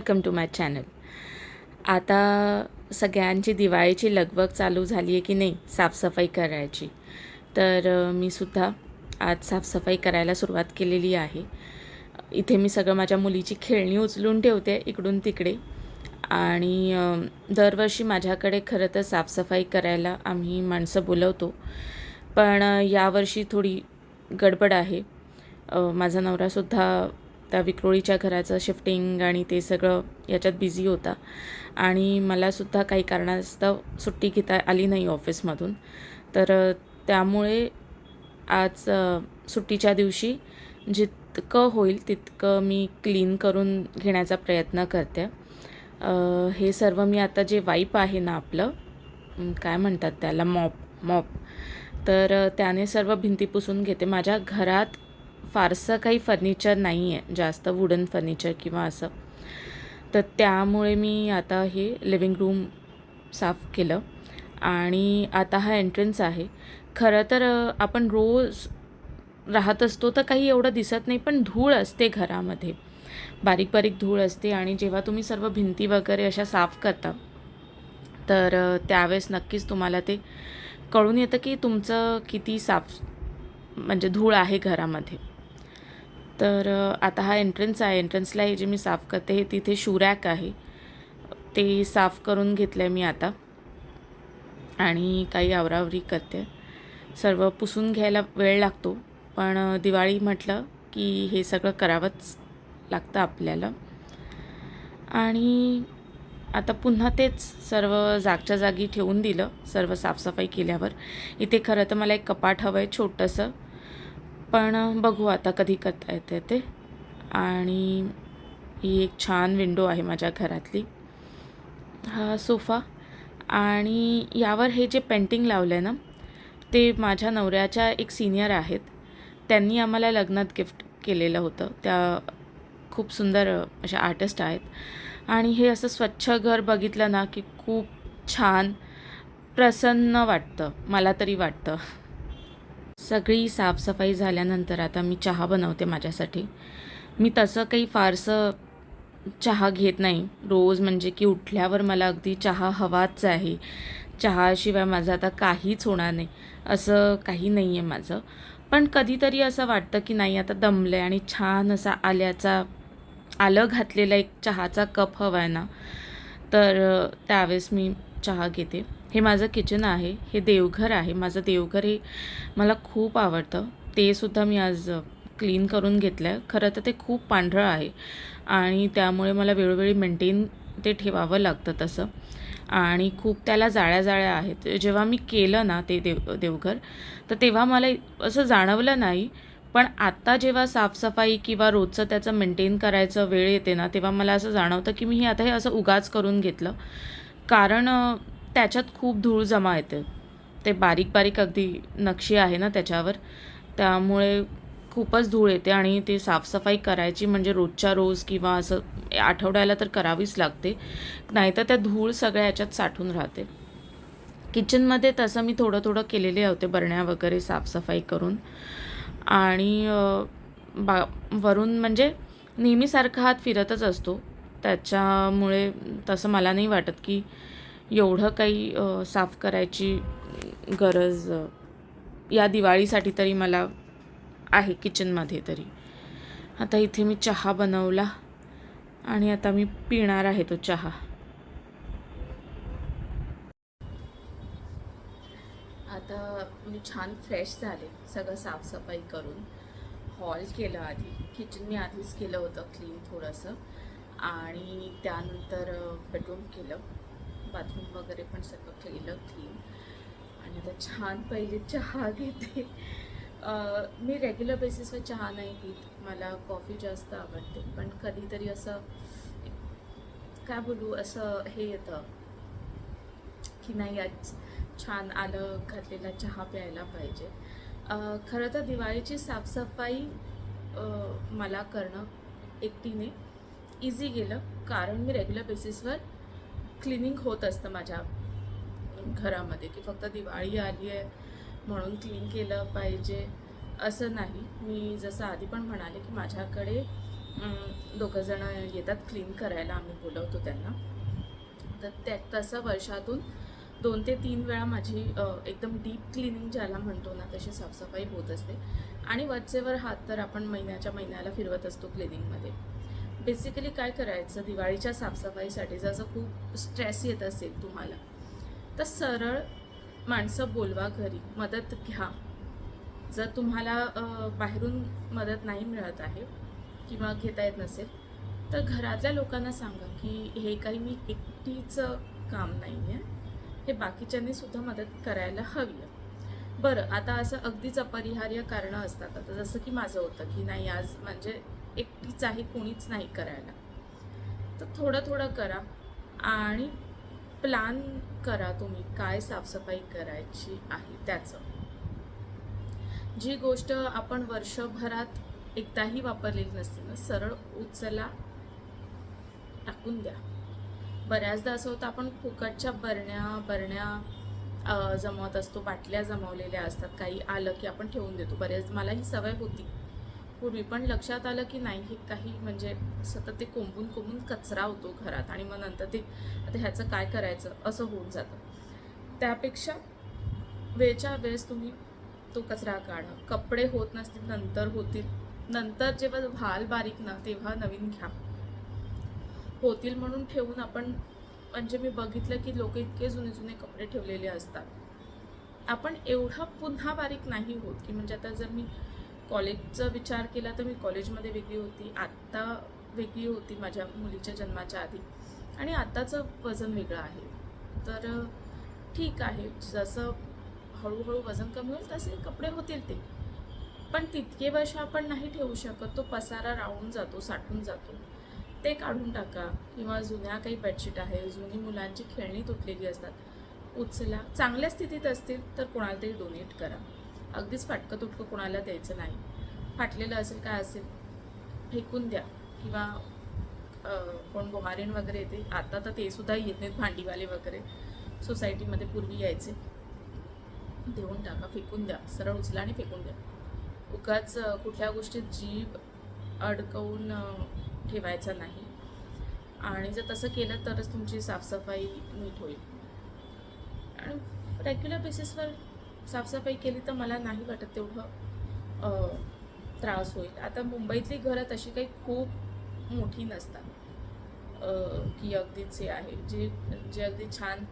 Welcome to my channel आता सगळ्यांची दिवाळीची लगबग चालू झाली आहे की नाही साफसफाई करायची. तर मी सुद्धा आज साफसफाई करायला सुरुवात केलेली आहे. इथे मी सगळं माझ्या मुलीची खेळणी उचलून ठेवते इकडून तिकडे. आणि दरवर्षी माझ्याकडे खरं तर साफसफाई करायला आम्ही माणसं बोलवतो. पण यावर्षी थोडी गडबड आहे. माझा नवरासुद्धा त्या विक्रोळीच्या घराचं शिफ्टिंग आणि ते सगळं याच्यात बिझी होता. आणि मलासुद्धा काही कारणास्तव सुट्टी घेता आली नाही ऑफिसमधून. तर त्यामुळे आज सुट्टीच्या दिवशी जितकं होईल तितकं मी क्लीन करून घेण्याचा प्रयत्न करते. हे सर्व मी आता जे वाईप आहे ना आपलं काय म्हणतात त्याला मॉप मॉप तर त्याने सर्व भिंती पुसून घेते. माझ्या घरात फारसं काही फर्निचर नाही आहे जास्त वुडन फर्निचर किंवा असं. तर त्यामुळे मी आता हे लिव्हिंग रूम साफ केलं. आणि आता हा एंट्रन्स आहे. खरं तर आपण रोज राहत असतो तर काही एवढं दिसत नाही पण धूळ असते घरामध्ये. बारीक बारीक धूळ असते आणि जेव्हा तुम्ही सर्व भिंती वगैरे अशा साफ करता तर त्यावेळेस नक्कीच तुम्हाला ते कळून येतं की तुमचं किती साफ म्हणजे धूळ आहे घरामध्ये. तर आता हा एंट्रन्स आहे. एंट्रन्सला हे जे मी साफ करते हे तिथे शूरॅक आहे. ते साफ करून घेतलं आहे मी आता. आणि काही आवरावरी करते. सर्व पुसून घ्यायला वेळ लागतो. पण दिवाळी म्हटलं की हे सगळं करावंच लागतं आपल्याला. आणि आता पुन्हा तेच सर्व जागच्या जागी ठेवून दिलं सर्व साफसफाई केल्यावर. इथे खरं तर मला एक कपाट हवं आहे छोटंसं. पण बघू आता कधी करता येते ते. आणि ही एक छान विंडो आहे माझ्या घरातली. हा सोफा आणि यावर हे जे पेंटिंग लावलं आहे ना ते माझ्या नवऱ्याच्या एक सिनियर आहेत. त्यांनी आम्हाला लग्नात गिफ्ट केलेलं होतं. त्या खूप सुंदर अशा आर्टिस्ट आहेत. आणि हे असं स्वच्छ घर बघितलं ना की खूप छान प्रसन्न वाटतं. मला तरी वाटतं. सगळी साफसफाई झाल्यानंतर आता मी चहा बनवते माझ्यासाठी. मी तसं काही फारसं चहा घेत नाही. रोज म्हणजे की उठल्यावर मला अगदी चहा हवाच आहे. चहाशिवाय माझं आता काहीच होणार नाही. असं काही नाही आहे माझं. पण कधीतरी असं वाटतं की नाही आता दमलं आहे आणि छान असा आल्याचा आलं घातलेला एक चहाचा कप हवा आहे ना तर त्यावेळेस मी चहा घेते. हे माझं किचन आहे हे देवघर आहे. माझं देवघर हे मला खूप आवडतं. ते सुद्धा मी आज क्लीन करून घेतलं आहे खरं तर ते खूप पांढरं आहे आणि त्यामुळे मला वेळोवेळी मेंटेन ते ठेवावं लागतं तसं. आणि खूप त्याला जाळ्या जाळ्या आहेत. जेव्हा मी केलं ना ते देव देवघर तर तेव्हा मला असं जाणवलं नाही. पण आत्ता जेव्हा साफसफाई किंवा रोजचं त्याचं मेंटेन करायचं वेळ येते ना तेव्हा मला असं जाणवतं की मी हे आता हे असं उगाच करून घेतलं. कारण त्याच्यात खूप धूळ जमा येते. ते बारीक बारीक अगदी नक्षी आहे ना त्याच्यावर. त्यामुळे खूपच धूळ येते आणि ते साफसफाई करायची म्हणजे रोजच्या रोज किंवा असं आठवड्याला तर करावीच लागते. नाहीतर त्या धूळ सगळ्या याच्यात साठून राहते. किचनमध्ये तसं मी थोडं थोडं केलेले होते बरण्या वगैरे साफसफाई करून. आणि बा वरून म्हणजे नेहमीसारखा हात फिरतच असतो. त्याच्यामुळे तसं मला नाही वाटत की एवढं काही साफ करायची गरज या दिवाळीसाठी तरी मला आहे किचनमध्ये तरी. आता इथे मी चहा बनवला आणि आता मी पिणार आहे तो चहा. आता मी छान फ्रेश झाले सगळं साफसफाई करून. हॉल केलं आधी किचन मी आधीच केलं होतं क्लीन थोडंसं. आणि त्यानंतर बेडरूम केलं. बाथरूम वगैरे पण सगळं केलं क्लीन आणि आता छान पहिले चहा घेते. मी रेग्युलर बेसिसवर चहा नाही पीत. मला कॉफी जास्त आवडते. पण कधीतरी असं काय बोलू असं हे येतं की नाही आज छान आलं घातलेला चहा प्यायला पाहिजे. खरं तर दिवाळीची साफसफाई मला करणं एकटीने इझी गेलं. कारण मी रेग्युलर बेसिसवर क्लिनिंग होत असतं माझ्या घरामध्ये की फक्त दिवाळी आली आहे म्हणून क्लीन केलं पाहिजे असं नाही. मी जसं आधी पण म्हणाले की माझ्याकडे दोघंजणं दोघं जण येतात क्लीन करायला आम्ही बोलवतो त्यांना. तर त्या तसं वर्षातून दोन ते तीन वेळा माझी एकदम डीप क्लिनिंग ज्याला म्हणतो ना तशी साफसफाई होत असते. आणि वरचेवर हात तर आपण महिन्याच्या महिन्याला फिरवत असतो क्लिनिंगमध्ये बेसिकली काय करायचं? दिवाळीच्या साफसफाईसाठी जसं खूप स्ट्रेस येत असेल तुम्हाला तर सरळ माणसं बोलवा घरी मदत घ्या. जर तुम्हाला बाहेरून मदत नाही मिळत आहे किंवा घेता येत नसेल तर घरातल्या लोकांना सांगा की हे काही मी एकटीचं काम नाही आहे हे बाकीच्यांनी सुद्धा मदत करायला हवी आहे. बरं आता असं अगदीच अपरिहार्य कारणं असतात. आता जसं की माझं होतं की नाही आज म्हणजे एकटीच आहे कोणीच नाही करायला. तर थोडं थोडं करा आणि प्लान करा तुम्ही काय साफसफाई करायची आहे त्याचं. जी गोष्ट आपण वर्षभरात एकदाही वापरलेली नसते ना सरळ उचला टाकून द्या. बऱ्याचदा असं होतं आपण फुकटच्या बरण्या बरण्या जमवत असतो बाटल्या जमवलेल्या असतात काही आलं की आपण ठेवून देतो. बऱ्याच मला ही सवय होती. पूर्वी पण लक्षात आलं की नाही हे काही म्हणजे सतत ते कोंबून कोंबून कचरा होतो घरात आणि मग नंतर ते आता ह्याचं काय करायचं असं होऊन जातं. त्यापेक्षा वेळच्या वेळेस तुम्ही तो कचरा काढा. कपडे होत नसतील नंतर होतील. नंतर जेव्हा व्हाल बारीक ना तेव्हा नवीन घ्या. होतील म्हणून ठेवून आपण म्हणजे मी बघितलं की लोक इतके जुने जुने कपडे ठेवलेले असतात. आपण एवढा पुन्हा बारीक नाही होत की म्हणजे आता जर मी कॉलेजचा विचार केला तर मी कॉलेजमध्ये वेगळी होती. आत्ता वेगळी होती माझ्या मुलीच्या जन्माच्या आधी. आणि आत्ताचं वजन वेगळं आहे. तर ठीक आहे. जसं हळूहळू वजन कमी होईल तसे कपडे होतील ते. पण तितके वर्ष आपण नाही ठेवू शकत तो पसारा राहून जातो साठून जातो. ते काढून टाका. किंवा जुन्या काही बेडशीट आहे जुनी मुलांची खेळणी तुटलेली असतात. उचला. चांगल्या स्थितीत असतील तर कोणाला तरी डोनेट करा. अगदीच फाटकं तुटकं कोणाला द्यायचं नाही. फाटलेलं असेल काय असेल फेकून द्या. किंवा कोण बोहारीण वगैरे येते आता तर ते सुद्धा येत नाहीत भांडीवाले वगैरे. सोसायटीमध्ये पूर्वी यायचे. देऊन टाका फेकून द्या. सरळ उचला आणि फेकून द्या. उगाच कुठल्या गोष्टीत जीव अडकवून ठेवायचा नाही. आणि जर तसं केलं तरच तुमची साफसफाई नीट होईल. आणि रेग्युलर बेसिसवर साफसफाई केली तर मला नाही वाटत तेवढं त्रास होईल. आता मुंबईतली घरं तशी काही खूप मोठी नसतात. की अगदीच हे आहे. जे जे अगदी छान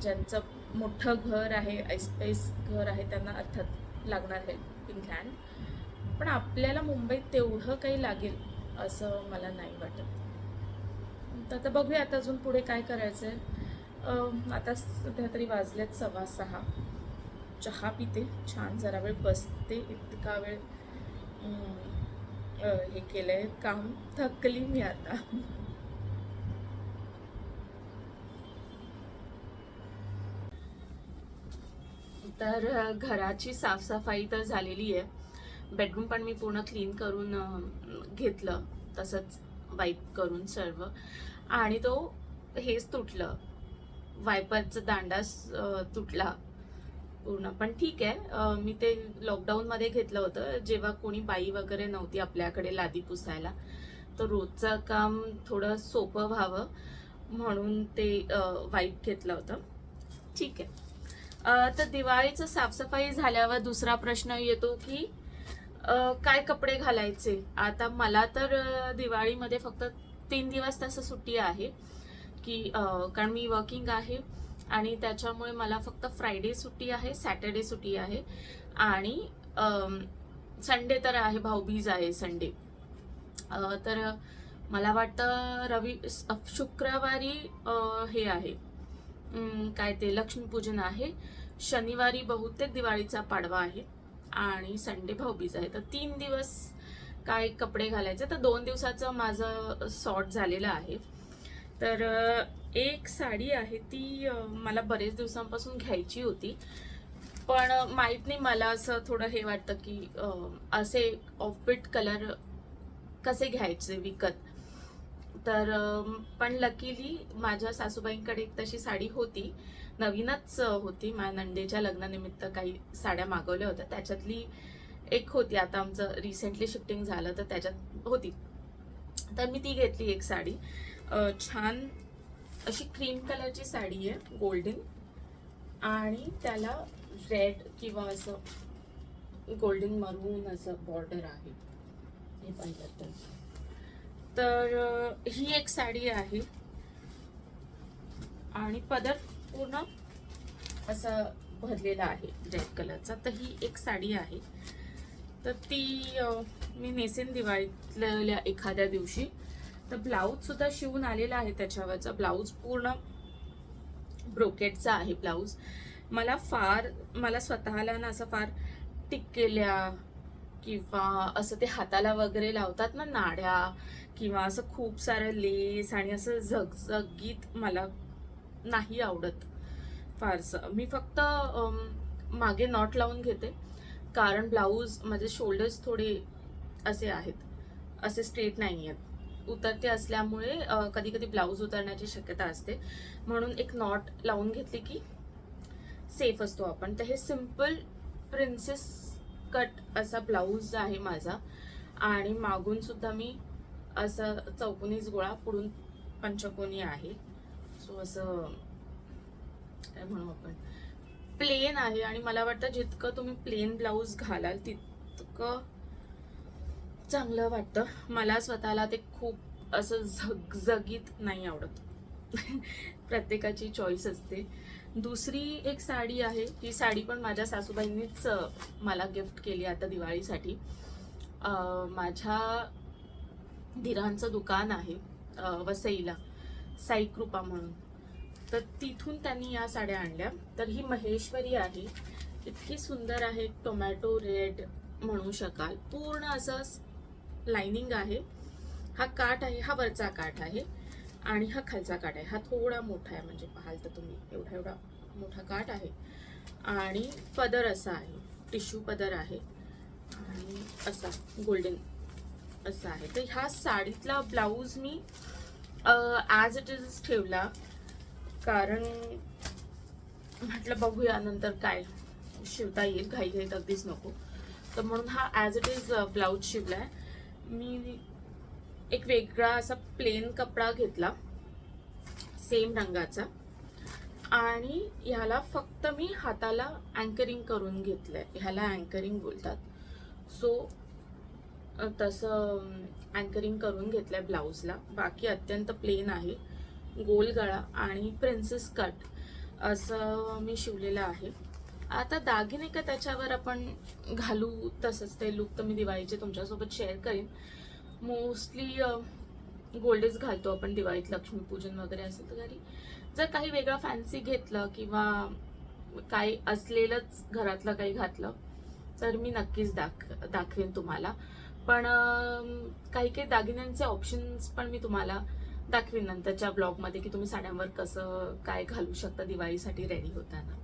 ज्यांचं मोठं घर आहे ऐसपैस घर आहे त्यांना अर्थात लागणार हेल्पिंग हँड पण आपल्याला मुंबईत तेवढं काही लागेल असं मला नाही वाटत. तर आता बघूया आता अजून पुढे काय करायचं आहे आता सध्या तरी वाजलेत सव्वा सहा. चहा पिते छान जरा वेळ बसते इतका वेळ हे केलं हे केलंय काम. थकली मी आता. तर घराची साफसफाई तर झालेली आहे. बेडरूम पण मी पूर्ण क्लीन करून घेतलं. तसंच वाईप करून सर्व. आणि तो हेच तुटलं. वायपरचा दांडाच तुटला. पूर्ण. पण ठीक आहे. मी ते लॉकडाऊनमध्ये घेतलं होतं. जेव्हा कोणी बाई वगैरे नव्हती आपल्याकडे लादी पुसायला तर रोजचं काम थोडं सोपं व्हावं म्हणून ते वाईट घेतलं होतं. ठीक आहे. तर दिवाळीचं साफसफाई झाल्यावर दुसरा प्रश्न येतो की काय कपडे घालायचे? आता मला तर दिवाळीमध्ये फक्त तीन दिवस तसं सुट्टी आहे की कारण मी वर्किंग आहे. आणि त्याच्यामुळे मला फक्त फ्रायडे सुट्टी आहे सॅटर्डे सुट्टी आहे. आणि संडे तर आहे भाऊबीज आहे संडे. तर मला वाटतं रवि शुक्रवारी हे आहे. काय ते लक्ष्मीपूजन आहे. शनिवारी बहुतेक दिवाळीचा पाडवा आहे. आणि संडे भाऊबीज आहे. तर तीन दिवस काय कपडे घालायचे? तर दोन दिवसाचं माझं सॉर्ट झालेलं आहे. तर एक साडी आहे ती मला बरेच दिवसांपासून घ्यायची होती. पण माहीत नाही मला असं थोडं हे वाटतं की असे ऑफबिट कलर कसे घ्यायचे विकत. तर पण लकीली माझ्या सासूबाईंकडे एक तशी साडी होती. नवीनच होती. माझ्या नंदेच्या लग्नानिमित्त काही साड्या मागवल्या होत्या. त्याच्यातली एक होती. आता आमचं रिसेंटली शिफ्टिंग झालं तर त्याच्यात होती. तर मी ती घेतली एक साडी. छान अशी क्रीम कलरची साडी आहे गोल्डन आणि त्याला रेड किंवा असं गोल्डन मरून असं बॉर्डर आहे. हे पाहिलं तर तर ही एक साडी आहे. आणि पदर पूर्ण असं भरलेला आहे रेड कलरचा तर ही एक साडी आहे. तर ती मी नेसेन दिवाळीतल्या एखाद्या दिवशी तर ब्लाऊज सुद्धा शिवून आलेला आहे त्याच्यावरचा. ब्लाऊज पूर्ण ब्रोकेटचा आहे ब्लाऊज मला फार मला स्वतःला ना असं फार टिकेल्या किंवा असं ते हाताला वगैरे लावतात ना नाड्या किंवा असं खूप सारं लेस आणि असं झगझगीत मला नाही आवडत फारसं. मी फक्त मागे नॉट लावून घेते. कारण ब्लाऊज माझे शोल्डर्स थोडे असे आहेत. असे स्ट्रेट नाही आहेत उतरते असल्यामुळे कधी कधी ब्लाऊज उतरण्याची शक्यता असते. म्हणून एक नॉट लावून घेतली की सेफ असतो आपण. तर हे सिंपल प्रिन्सेस कट असा ब्लाऊज आहे माझा. आणि मागून सुद्धा मी असं चौकोनीच गोळा पुढून पंचकोनी आहे. सो असं काय म्हणू आपण? प्लेन आहे आणि मला वाटतं जितकं तुम्ही प्लेन ब्लाऊज घालाल तितकं चांगलं वाटतं. मला स्वतःला ते खूप असं झगझगीत नाही आवडत. प्रत्येकाची चॉईस असते. दुसरी एक साडी आहे. ती साडी पण माझ्या सासूबाईंनीच मला गिफ्ट केली आता दिवाळीसाठी. माझ्या धीरांचं दुकान आहे वसईला. साईकृपा म्हणून. तर तिथून त्यांनी या साड्या आणल्या. तर ही महेश्वरी आहे. इतकी सुंदर आहे. टोमॅटो रेड म्हणू शकाल. पूर्ण असं लाइनिंग आहे. हा काठ आहे हा वरचा काठ आहे आणि हा खालचा काठ आहे. हा थोडा मोठा आहे म्हणजे पाहाल तर तुम्ही एवढा एवढा मोठा काठ आहे. आणि पदर असा आहे टिश्यू पदर आहे आणि असा गोल्डन असा आहे. तर ह्या साडीतला ब्लाऊज मी ॲज इट इज ठेवला. कारण म्हटलं बघूया नंतर काय शिवता येईल घाई घाईत अगदीच नको. तर म्हणून हा ॲज इट इज ब्लाऊज शिवला आहे मी एक वेगळा असा प्लेन कपडा घेतला सेम रंगाचा. आणि ह्याला फक्त मी हाताला अँकरिंग करून घेतलं आहे ह्याला अँकरिंग बोलतात. सो तसं अँकरिंग करून घेतलं आहे ब्लाऊजला बाकी अत्यंत प्लेन आहे. गोल गळा आणि प्रिन्सेस कट असं मी शिवलेलं आहे. आता दागिने का त्याच्यावर आपण घालू तसंच ते लुक तर मी दिवाळीचे तुमच्यासोबत शेअर करीन. मोस्टली गोल्डच घालतो आपण दिवाळीत लक्ष्मीपूजन वगैरे असेल तर घरी. जर काही वेगळं फॅन्सी घेतलं किंवा काही असलेलंच घरातलं काही घातलं तर मी नक्कीच दाख दाखवेन तुम्हाला. पण काही काही दागिन्यांचे ऑप्शन्स पण मी तुम्हाला दाखवेन नंतरच्या ब्लॉगमध्ये की तुम्ही साड्यांवर कसं काय घालू शकता दिवाळीसाठी रेडी होताना.